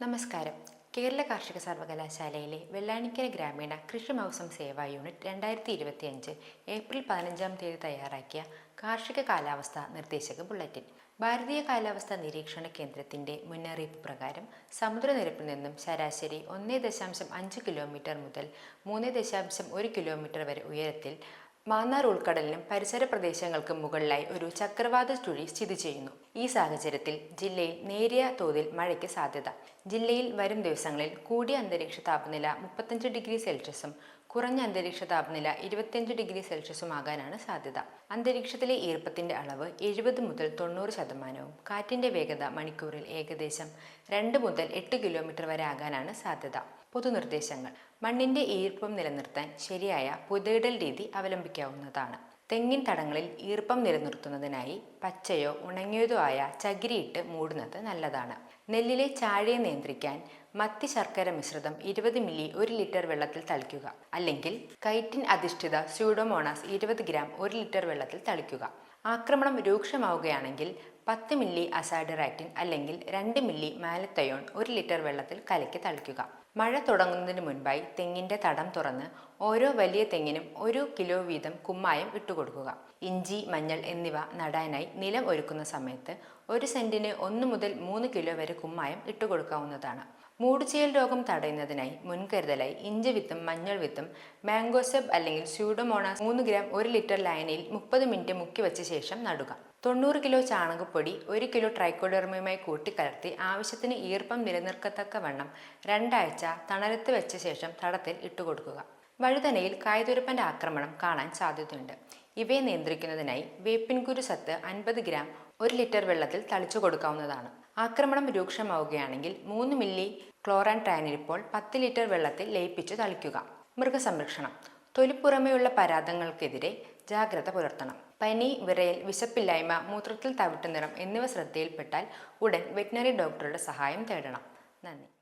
നമസ്കാരം. കേരള കാർഷിക സർവകലാശാലയിലെ വെള്ളാണിക്കര ഗ്രാമീണ കൃഷി മൗസം സേവാ യൂണിറ്റ് രണ്ടായിരത്തി ഇരുപത്തിയഞ്ച് ഏപ്രിൽ പതിനഞ്ചാം തീയതി തയ്യാറാക്കിയ കാർഷിക കാലാവസ്ഥ നിർദ്ദേശക ബുള്ളറ്റിൻ. ഭാരതീയ കാലാവസ്ഥ നിരീക്ഷണ കേന്ദ്രത്തിന്റെ മുന്നറിയിപ്പ് പ്രകാരം സമുദ്രനിരപ്പിൽ നിന്നും ശരാശരി ഒന്ന് ദശാംശം അഞ്ച് കിലോമീറ്റർ മുതൽ മൂന്ന് ദശാംശം ഒരു കിലോമീറ്റർ വരെ ഉയരത്തിൽ മാന്നാർ ഉൾക്കടലിനും പരിസര പ്രദേശങ്ങൾക്കും മുകളിലായി ഒരു ചക്രവാത ചുഴി സ്ഥിതി ചെയ്യുന്നു. ഈ സാഹചര്യത്തിൽ ജില്ലയിൽ നേരിയ തോതിൽ മഴയ്ക്ക് സാധ്യത. ജില്ലയിൽ വരും ദിവസങ്ങളിൽ കൂടിയ അന്തരീക്ഷ താപനില മുപ്പത്തഞ്ച് ഡിഗ്രി സെൽഷ്യസും കുറഞ്ഞ അന്തരീക്ഷ താപനില ഇരുപത്തിയഞ്ച് ഡിഗ്രി സെൽഷ്യസും ആകാനാണ് സാധ്യത. അന്തരീക്ഷത്തിലെ ഈർപ്പത്തിന്റെ അളവ് എഴുപത് മുതൽ തൊണ്ണൂറ് ശതമാനവും കാറ്റിന്റെ വേഗത മണിക്കൂറിൽ ഏകദേശം രണ്ട് മുതൽ എട്ട് കിലോമീറ്റർ വരെ ആകാനാണ് സാധ്യത. പൊതുനിർദ്ദേശങ്ങൾ. മണ്ണിന്റെ ഈർപ്പം നിലനിർത്താൻ ശരിയായ പുതയിടൽ രീതി അവലംബിക്കാവുന്നതാണ്. തെങ്ങിൻ തടങ്ങളിൽ ഈർപ്പം നിലനിർത്തുന്നതിനായി പച്ചയോ ഉണങ്ങിയതോ ആയ ചകിരിയിട്ട് മൂടുന്നത് നല്ലതാണ്. നെല്ലിലെ ചാഴയെ നിയന്ത്രിക്കാൻ മത്തി ശർക്കര മിശ്രിതം ഇരുപത് മില്ലി ഒരു ലിറ്റർ വെള്ളത്തിൽ തളിക്കുക. അല്ലെങ്കിൽ കൈറ്റിൻ അധിഷ്ഠിത സ്യൂഡോമോണാസ് ഇരുപത് ഗ്രാം ഒരു ലിറ്റർ വെള്ളത്തിൽ തളിക്കുക. ആക്രമണം രൂക്ഷമാവുകയാണെങ്കിൽ പത്ത് മില്ലി അസാഡിറാക്റ്റിൻ അല്ലെങ്കിൽ രണ്ട് മില്ലി മാലത്തയോൺ ഒരു ലിറ്റർ വെള്ളത്തിൽ കലക്കി തളിക്കുക. മഴ തുടങ്ങുന്നതിന് മുൻപായി തെങ്ങിന്റെ തടം തുറന്ന് ഓരോ വലിയ തെങ്ങിനും ഒരു കിലോ വീതം കുമ്മായം ഇട്ടുകൊടുക്കുക. ഇഞ്ചി മഞ്ഞൾ എന്നിവ നടാനായി നിലം ഒരുക്കുന്ന സമയത്ത് ഒരു സെന്റിന് ഒന്ന് മുതൽ മൂന്ന് കിലോ വരെ കുമ്മായം ഇട്ടുകൊടുക്കാവുന്നതാണ്. മൂടുചെയ്യൽ രോഗം തടയുന്നതിനായി മുൻകരുതലായി ഇഞ്ചി വിത്തും മഞ്ഞൾ വിത്തും മാംഗോസെബ് അല്ലെങ്കിൽ സ്യൂഡോമോണാസ് മൂന്ന് ഗ്രാം ഒരു ലിറ്റർ ലൈനയിൽ മുപ്പത് മിനിറ്റ് മുക്കി വെച്ച ശേഷം നടുക. തൊണ്ണൂറ് കിലോ ചാണകപ്പൊടി ഒരു കിലോ ട്രൈക്കോഡെർമയുമായി കൂട്ടിക്കലർത്തി ആവശ്യത്തിന് ഈർപ്പം നിലനിർക്കത്തക്ക വണ്ണം രണ്ടാഴ്ച തണലത്ത് വെച്ച ശേഷം തടത്തിൽ ഇട്ടുകൊടുക്കുക. വഴുതനയിൽ കായതുരപ്പന്റെ ആക്രമണം കാണാൻ സാധ്യതയുണ്ട്. ഇവയെ നിയന്ത്രിക്കുന്നതിനായി വേപ്പിൻ കുരു സത്ത് അൻപത് ഗ്രാം ഒരു ലിറ്റർ വെള്ളത്തിൽ തളിച്ചു കൊടുക്കാവുന്നതാണ്. ആക്രമണം രൂക്ഷമാവുകയാണെങ്കിൽ മൂന്ന് മില്ലി ക്ലോറാൻ ട്രാനിരിപ്പോൾ പത്ത് ലിറ്റർ വെള്ളത്തിൽ ലയിപ്പിച്ച് തളിക്കുക. മൃഗസംരക്ഷണം. തൊലിപ്പുറമെയുള്ള പരാതങ്ങൾക്കെതിരെ ജാഗ്രത പുലർത്തണം. പനി വിറയൽ വിശപ്പില്ലായ്മ മൂത്രത്തിൽ തവിട്ടുനിറം എന്നിവ ശ്രദ്ധയിൽപ്പെട്ടാൽ ഉടൻ വെറ്റിനറി ഡോക്ടറുടെ സഹായം തേടണം. നന്ദി.